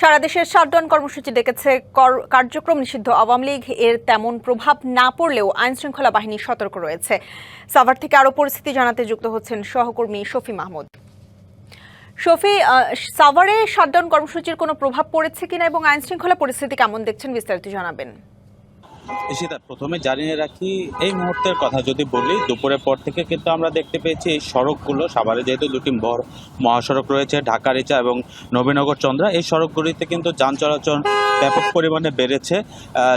সারা দেশের শাটডাউন কর্মসূচি ডেকেছে কর- কার্যক্রম নিষিদ্ধ আওয়ামী লীগ। এর তেমন প্রভাব না পড়লেও আইন শৃঙ্খলা বাহিনী সতর্ক রয়েছে। সাভার থেকে আরও পরিস্থিতি জানাতে যুক্ত হচ্ছেন সহকর্মী শফি মাহমুদ। শফি সাভারে শাটডাউন কর্মসূচির কোনো প্রভাব পড়েছে কিনা এবং আইন শৃঙ্খলা পরিস্থিতি কেমন দেখছেন বিস্তারিত জানাবেন। ঈশিতা প্রথমে জানিয়ে রাখি, এই মুহূর্তের কথা যদি বলি, দুপুরের পর থেকে কিন্তু আমরা দেখতে পেয়েছি এই সড়কগুলো, সাভারে যেহেতু দুটি মহাসড়ক রয়েছে, ঢাকা রিচা এবং নবীনগর চন্দ্রা, এই সড়কগুলিতে কিন্তু যান চলাচল ব্যাপক পরিমাণে বেড়েছে।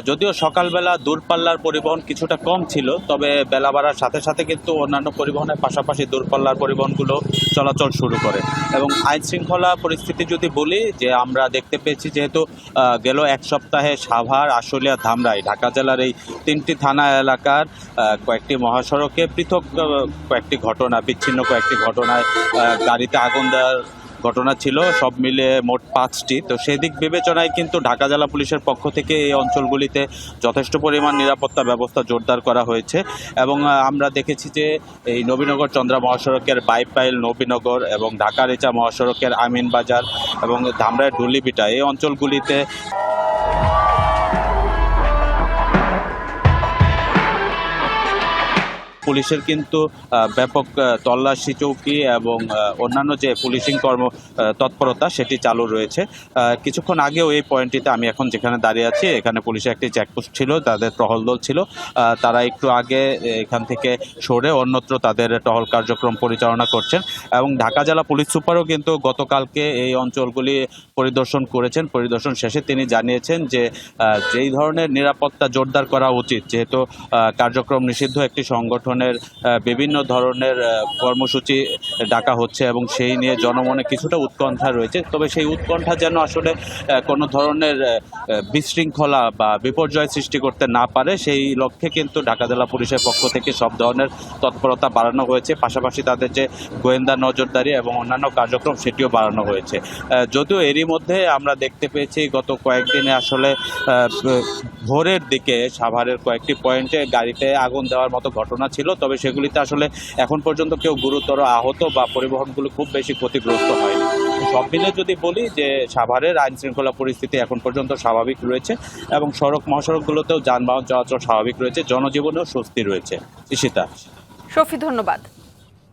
যদিও সকালবেলা দূরপাল্লার পরিবহন কিছুটা কম ছিল, তবে বেলা বাড়ার সাথে সাথে কিন্তু অন্যান্য পরিবহনের পাশাপাশি দূরপাল্লার পরিবহনগুলো চলাচল শুরু করে। এবং আইন শৃঙ্খলা পরিস্থিতি যদি বলি, যে আমরা দেখতে পেয়েছি যেহেতু গেল এক সপ্তাহে সাভার, আশুলিয়া, ধামরাই, ঢাকা জেলার এই তিনটি থানা এলাকার কয়েকটি মহাসড়কে পৃথক কয়েকটি ঘটনা, বিচ্ছিন্ন কয়েকটি ঘটনায় গাড়িতে আগুন দেওয়ার ঘটনা ছিল, সব মিলে মোট পাঁচটি। তো সেদিক বিবেচনায় কিন্তু ঢাকা জেলা পুলিশের পক্ষ থেকে এই অঞ্চলগুলিতে যথেষ্ট পরিমাণ নিরাপত্তা ব্যবস্থা জোরদার করা হয়েছে এবং আমরা দেখেছি যে এই নবীনগর চন্দ্রা মহাসড়কের বাইপাইল নবীনগর এবং ঢাকা রেচা মহাসড়কের আমিন বাজার এবং ধামরায় ডুলিবিটা এই অঞ্চলগুলিতে পুলিশের কিন্তু ব্যাপক তল্লাশি চৌকি এবং অন্যান্য যে পুলিশিং কর্ম তৎপরতা সেটি চালু রয়েছে। কিছুক্ষণ আগেও এই পয়েন্টটিতে আমি এখন যেখানে দাঁড়িয়ে আছি, এখানে পুলিশের একটি চেকপোস্ট ছিল, তাদের টহল দল ছিল। তারা একটু আগে এখান থেকে সরে অন্যত্র তাদের টহল কার্যক্রম পরিচালনা করছেন এবং ঢাকা জেলা পুলিশ সুপারও কিন্তু গতকালকে এই অঞ্চলগুলি পরিদর্শন করেছেন। পরিদর্শন শেষে তিনি জানিয়েছেন যে যেই ধরনের নিরাপত্তা জোরদার করা উচিত, যেহেতু কার্যক্রম নিষিদ্ধ একটি সংগঠনের আহ, বিভিন্ন ধরনের কর্মসূচি ডাকা হচ্ছে এবং সেই নিয়ে জনমনে কিছুটা উৎকণ্ঠা রয়েছে। তবে সেই উৎকণ্ঠা যেন আসলে কোনো ধরনের বিশৃঙ্খলা বা বিপর্যয় সৃষ্টি করতে না পারে সেই লক্ষ্যে কিন্তু ঢাকা জেলা পুলিশের পক্ষ থেকে সব ধরনের তৎপরতা বাড়ানো হয়েছে। পাশাপাশি তাদের যে গোয়েন্দা নজরদারি এবং অন্যান্য কার্যক্রম সেটিও বাড়ানো হয়েছে। যদিও এরই মধ্যে আমরা দেখতে পেয়েছি গত কয়েকদিনে আসলে ভোরের দিকে সাভারের কয়েকটি পয়েন্টে গাড়িতে আগুন দেওয়ার মতো ঘটনা ছিল, তবে সেগুলিতে আসলে এখন পর্যন্ত কেউ গুরুতর আহত বা পরিবহনগুলো খুব বেশি ক্ষতিগ্রস্ত হয়নি। সব মিলে যদি বলি যে সাভারের আইন শৃঙ্খলা পরিস্থিতি এখন পর্যন্ত স্বাভাবিক রয়েছে এবং সড়ক মহাসড়কগুলোতেও যানবাহন চলাচল স্বাভাবিক রয়েছে, জনজীবনেও স্বস্তি রয়েছে। ঈশিতা। সফি ধন্যবাদ।